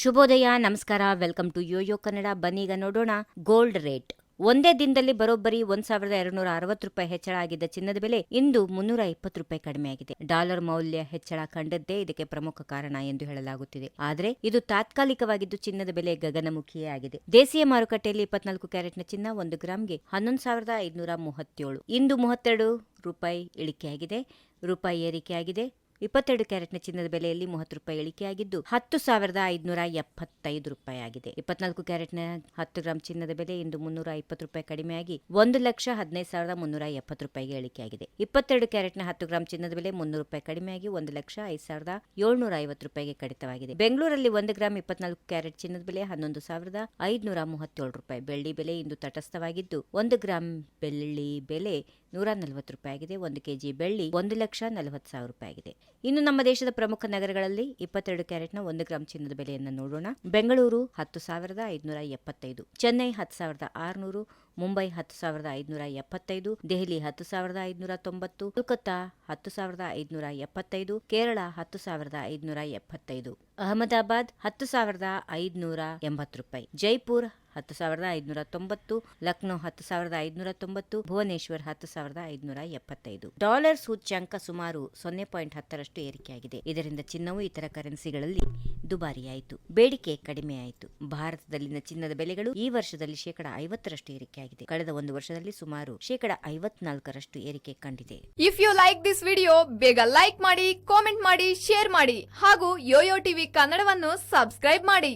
ಶುಭೋದಯ, ನಮಸ್ಕಾರ. Welcome to YoYo Kannada. ಬನ್ನೀಗ ನೋಡೋಣ. Gold rate. ಒಂದೇ ದಿನದಲ್ಲಿ ಬರೋಬ್ಬರಿ ಒಂದ್ ಸಾವಿರದ ಎರಡ್ನೂರ ಅರವತ್ತು ರೂಪಾಯಿ ಹೆಚ್ಚಳ ಆಗಿದ್ದ ಚಿನ್ನದ ಬೆಲೆ ಇಂದು ಮುನ್ನೂರ ಇಪ್ಪತ್ತು ರೂಪಾಯಿ ಕಡಿಮೆಯಾಗಿದೆ ಡಾಲರ್ ಮೌಲ್ಯ ಹೆಚ್ಚಳ ಕಂಡದ್ದೇ ಇದಕ್ಕೆ ಪ್ರಮುಖ ಕಾರಣ ಎಂದು ಹೇಳಲಾಗುತ್ತಿದೆ. ಆದರೆ ಇದು ತಾತ್ಕಾಲಿಕವಾಗಿದ್ದು ಚಿನ್ನದ ಬೆಲೆ ಗಗನಮುಖಿಯೇ ಆಗಿದೆ. ದೇಶೀಯ ಮಾರುಕಟ್ಟೆಯಲ್ಲಿ ಇಪ್ಪತ್ನಾಲ್ಕು ಕ್ಯಾರೆಟ್ನ ಚಿನ್ನ ಒಂದು ಗ್ರಾಂಗೆ ಹನ್ನೊಂದು ಸಾವಿರದ ಐದುನೂರ ಮೂವತ್ತೇಳು. ಇಂದು ಮೂವತ್ತೆರಡು ರೂಪಾಯಿ ಇಳಿಕೆಯಾಗಿದೆ. ರೂಪಾಯಿ ಏರಿಕೆಯಾಗಿದೆ. ಇಪ್ಪತ್ತೆರಡು ಕ್ಯಾರೆಟ್ನ ಚಿನ್ನದ ಬೆಲೆಯಲ್ಲಿ ಮೂವತ್ತು ರೂಪಾಯಿ ಇಳಿಕೆಯಾಗಿದ್ದು ಹತ್ತು ಸಾವಿರದ ಐದುನೂರ ಎಪ್ಪತ್ತೈದು ರೂಪಾಯಿ ಆಗಿದೆ. ಇಪ್ಪತ್ನಾಲ್ಕು ಕ್ಯಾರೆಟ್ನ ಹತ್ತು ಗ್ರಾಂ ಚಿನ್ನದ ಬೆಲೆ ಇಂದು ಮುನ್ನೂರ ಇಪ್ಪತ್ತು ರೂಪಾಯಿ ಕಡಿಮೆಯಾಗಿ ಒಂದು ಲಕ್ಷ ಹದಿನೈದು ಸಾವಿರದ ಮುನ್ನೂರ ಎಪ್ಪತ್ತು ರೂಪಾಯಿಗೆ ಇಳಿಕೆಯಾಗಿದೆ ಇಪ್ಪತ್ತೆರಡು ಕ್ಯಾರೆಟ್ನ ಹತ್ತು ಗ್ರಾಂ ಚಿನ್ನದ ಬೆಲೆ ಮುನ್ನೂರು ರೂಪಾಯಿ ಕಡಿಮೆಯಾಗಿ ಒಂದು ಲಕ್ಷ ಐದು ಸಾವಿರದ ಏಳ್ನೂರ ಐವತ್ತು ರೂಪಾಯಿಗೆ ಕಡಿತವಾಗಿದೆ. ಬೆಂಗಳೂರಲ್ಲಿ ಒಂದು ಗ್ರಾಂ ಇಪ್ಪತ್ನಾಲ್ಕು ಕ್ಯಾರೆಟ್ ಚಿನ್ನದ ಬೆಲೆ ಹನ್ನೊಂದು ಸಾವಿರದ ಐದುನೂರ ಮೂವತ್ತೇಳು ರೂಪಾಯಿ ಬೆಳ್ಳಿ ಬೆಲೆ ಇಂದು ತಟಸ್ಥವಾಗಿದ್ದು ಒಂದು ಗ್ರಾಂ ಬೆಳ್ಳಿ ಬೆಲೆ ನೂರ ನಲವತ್ತು ರೂಪಾಯಿ ಆಗಿದೆ ಒಂದು ಕೆಜಿ ಬೆಳ್ಳಿ ಒಂದು ಲಕ್ಷ ನಲವತ್ತು ಸಾವಿರ ರೂಪಾಯಿ ಆಗಿದೆ ಇನ್ನು ನಮ್ಮ ದೇಶದ ಪ್ರಮುಖ ನಗರಗಳಲ್ಲಿ ಇಪ್ಪತ್ತೆರಡು ಕ್ಯಾರೆಟ್ನ ಒಂದು ಗ್ರಾಮ್ ಚಿನ್ನದ ಬೆಲೆಯನ್ನು ನೋಡೋಣ. ಬೆಂಗಳೂರು ಹತ್ತು ಸಾವಿರದ ಐದುನೂರ ಎಪ್ಪತ್ತೈದು, ಚೆನ್ನೈ ಹತ್ತು ಸಾವಿರದ ಆರುನೂರು, ಮುಂಬೈ ಹತ್ತು ಸಾವಿರದ ಐದುನೂರ ಎಪ್ಪತ್ತೈದು, ದೆಹಲಿ ಹತ್ತು ಸಾವಿರದ ಐದುನೂರ ತೊಂಬತ್ತು, ಕೋಲ್ಕತ್ತಾ ಹತ್ತು ಸಾವಿರದ ಐದುನೂರ ಎಪ್ಪತ್ತೈದು, ಕೇರಳ ಹತ್ತು ಸಾವಿರದ ಐದುನೂರ ಎಪ್ಪತ್ತೈದು, ಅಹಮದಾಬಾದ್ ಹತ್ತು ಸಾವಿರದ ಐದುನೂರ ಎಂಬತ್ತು ರೂಪಾಯಿ, ಜೈಪುರ್ ಹತ್ತು ಸಾವಿರದ ಐದುನೂರ ತೊಂಬತ್ತು, ಲಕ್ನೋ ಹತ್ತು ಸಾವಿರದ ಐದುನೂರ ತೊಂಬತ್ತು, ಭುವನೇಶ್ವರ್ ಹತ್ತು ಸಾವಿರದ ಐದುನೂರ ಎಪ್ಪತ್ತೈದು. ಡಾಲರ್ ಸೂಚ್ಯಂಕ ಸುಮಾರು ಸೊನ್ನೆ ಪಾಯಿಂಟ್ ಹತ್ತರಷ್ಟು ಏರಿಕೆಯಾಗಿದೆ. ಇದರಿಂದ ಚಿನ್ನವು ಇತರ ಕರೆನ್ಸಿಗಳಲ್ಲಿ ದುಬಾರಿಯಾಯಿತು. ಬೇಡಿಕೆ ಕಡಿಮೆಯಾಯಿತು ಭಾರತದಲ್ಲಿನ ಚಿನ್ನದ ಬೆಲೆಗಳು ಈ ವರ್ಷದಲ್ಲಿ ಶೇಕಡ ಐವತ್ತರಷ್ಟು ಏರಿಕೆಯಾಗಿದೆ. ಕಳೆದ ಒಂದು ವರ್ಷದಲ್ಲಿ ಸುಮಾರು ಶೇಕಡ ಐವತ್ನಾಲ್ಕರಷ್ಟು ಏರಿಕೆ ಕಂಡಿದೆ. If you like this video ಬೇಗ ಲೈಕ್ ಮಾಡಿ ಕಾಮೆಂಟ್ ಮಾಡಿ ಶೇರ್ ಮಾಡಿ ಹಾಗೂ ಯೋಯೋ ಟಿವಿ ಕನ್ನಡವನ್ನು ಸಬ್ಸ್ಕ್ರೈಬ್ ಮಾಡಿ.